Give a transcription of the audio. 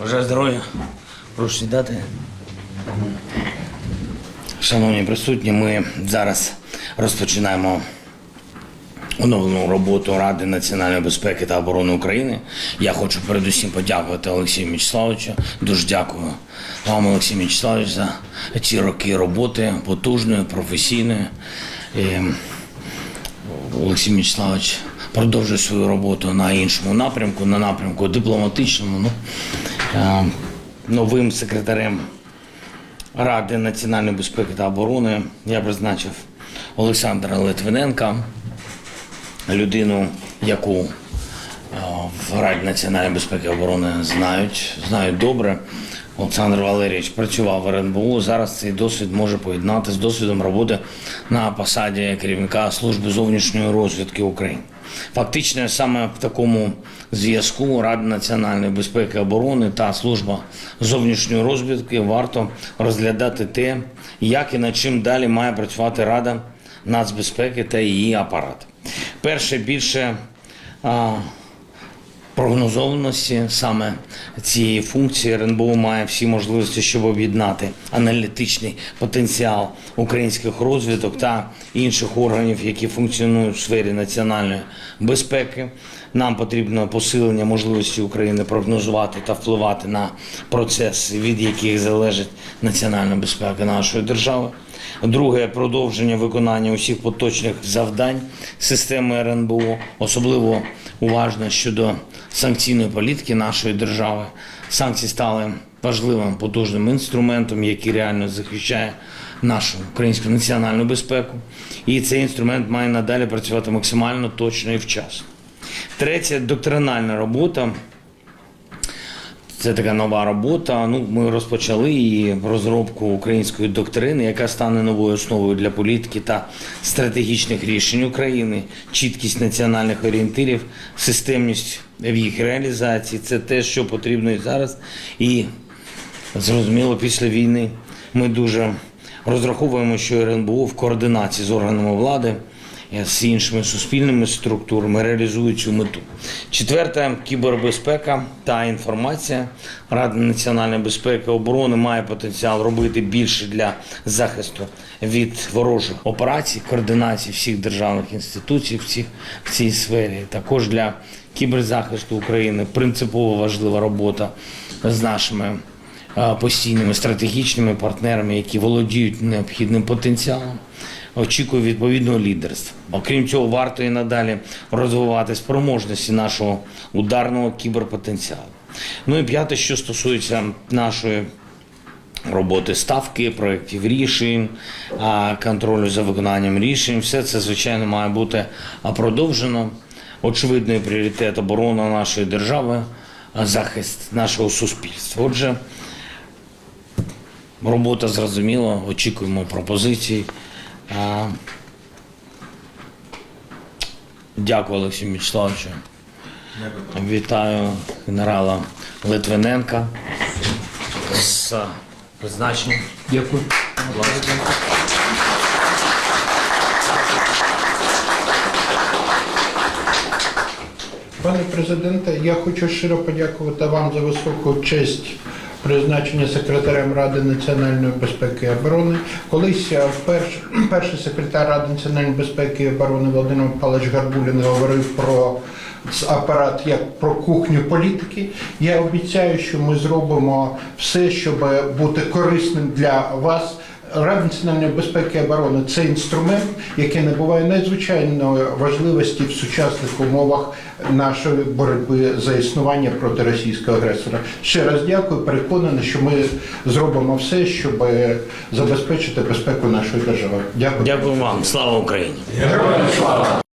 Бажаю здоров'я. Прошу сідати. Шановні присутні, ми зараз розпочинаємо оновлену роботу Ради національної безпеки та оборони України. Я хочу передусім подякувати Олексію Мячеславовичу. Дуже дякую вам, Олексій Мячеславович, за ці роки роботи потужної, професійної. І Олексій Мячеславович продовжує свою роботу на іншому напрямку, на напрямку дипломатичному. Ну, новим секретарем Ради національної безпеки та оборони я призначив Олександра Литвиненка, людину, яку е, в Раді національної безпеки і оборони знають, знають добре. Олександр Валерійович працював в РНБУ. Зараз цей досвід може поєднати з досвідом роботи на посаді керівника служби зовнішньої розвідки України. Фактично, саме в такому зв'язку Рада національної безпеки і оборони та служба зовнішньої розвідки варто розглядати те, як і над чим далі має працювати Рада нацбезпеки та її апарат. Перше більше прогнозованості саме цієї функції РНБО має всі можливості, щоб об'єднати аналітичний потенціал українських розвиток та інших органів, які функціонують в сфері національної безпеки. Нам потрібно посилення можливості України прогнозувати та впливати на процеси, від яких залежить національна безпека нашої держави. Друге продовження виконання усіх поточних завдань системи РНБО, особливо уважно щодо санкційної політики нашої держави. Санкції стали важливим потужним інструментом, який реально захищає нашу українську національну безпеку. І цей інструмент має надалі працювати максимально точно і вчасно. Третє доктринальна робота. Це така нова робота. Ну, ми розпочали її розробку української доктрини, яка стане новою основою для політики та стратегічних рішень України, чіткість національних орієнтирів, системність в їх реалізації. Це те, що потрібно і зараз. І зрозуміло, після війни ми дуже розраховуємо, що РНБО в координації з органами влади з іншими суспільними структурами реалізують цю мету. Четверте кібербезпека та інформація. Рада національної безпеки і оборони має потенціал робити більше для захисту від ворожих операцій, координації всіх державних інституцій в цій, в цій сфері. Також для кіберзахисту України принципово важлива робота з нашими е, постійними стратегічними партнерами, які володіють необхідним потенціалом очікує відповідного лідерства. Окрім цього, варто і надалі розвивати спроможності нашого ударного кіберпотенціалу. Ну і п'яте, що стосується нашої роботи ставки, проєктів рішень, контролю за виконанням рішень, все це звичайно має бути продовжено. Очевидний пріоритет оборона нашої держави, захист нашого суспільства. Отже, робота зрозуміла, очікуємо пропозицій. Дякую, Олексію Мячеславовичу. Вітаю генерала Литвиненка з призначенням. Дякую. Пане президенте, я хочу щиро подякувати вам за високу честь призначення секретарем Ради національної безпеки і оборони. Колись е, вперше, перший секретар Ради національної безпеки і оборони Володимир Павлович Гарбулін говорив про апарат як про кухню політики. Я обіцяю, що ми зробимо все, щоб бути корисним для вас. Рада національної безпеки і оборони це інструмент, який набуває надзвичайної важливості в сучасних умовах нашої боротьби за існування проти російського агресора. Ще раз дякую. Переконаний, що ми зробимо все, щоб забезпечити безпеку нашої держави. Дякую. Дякую вам. Слава Україні!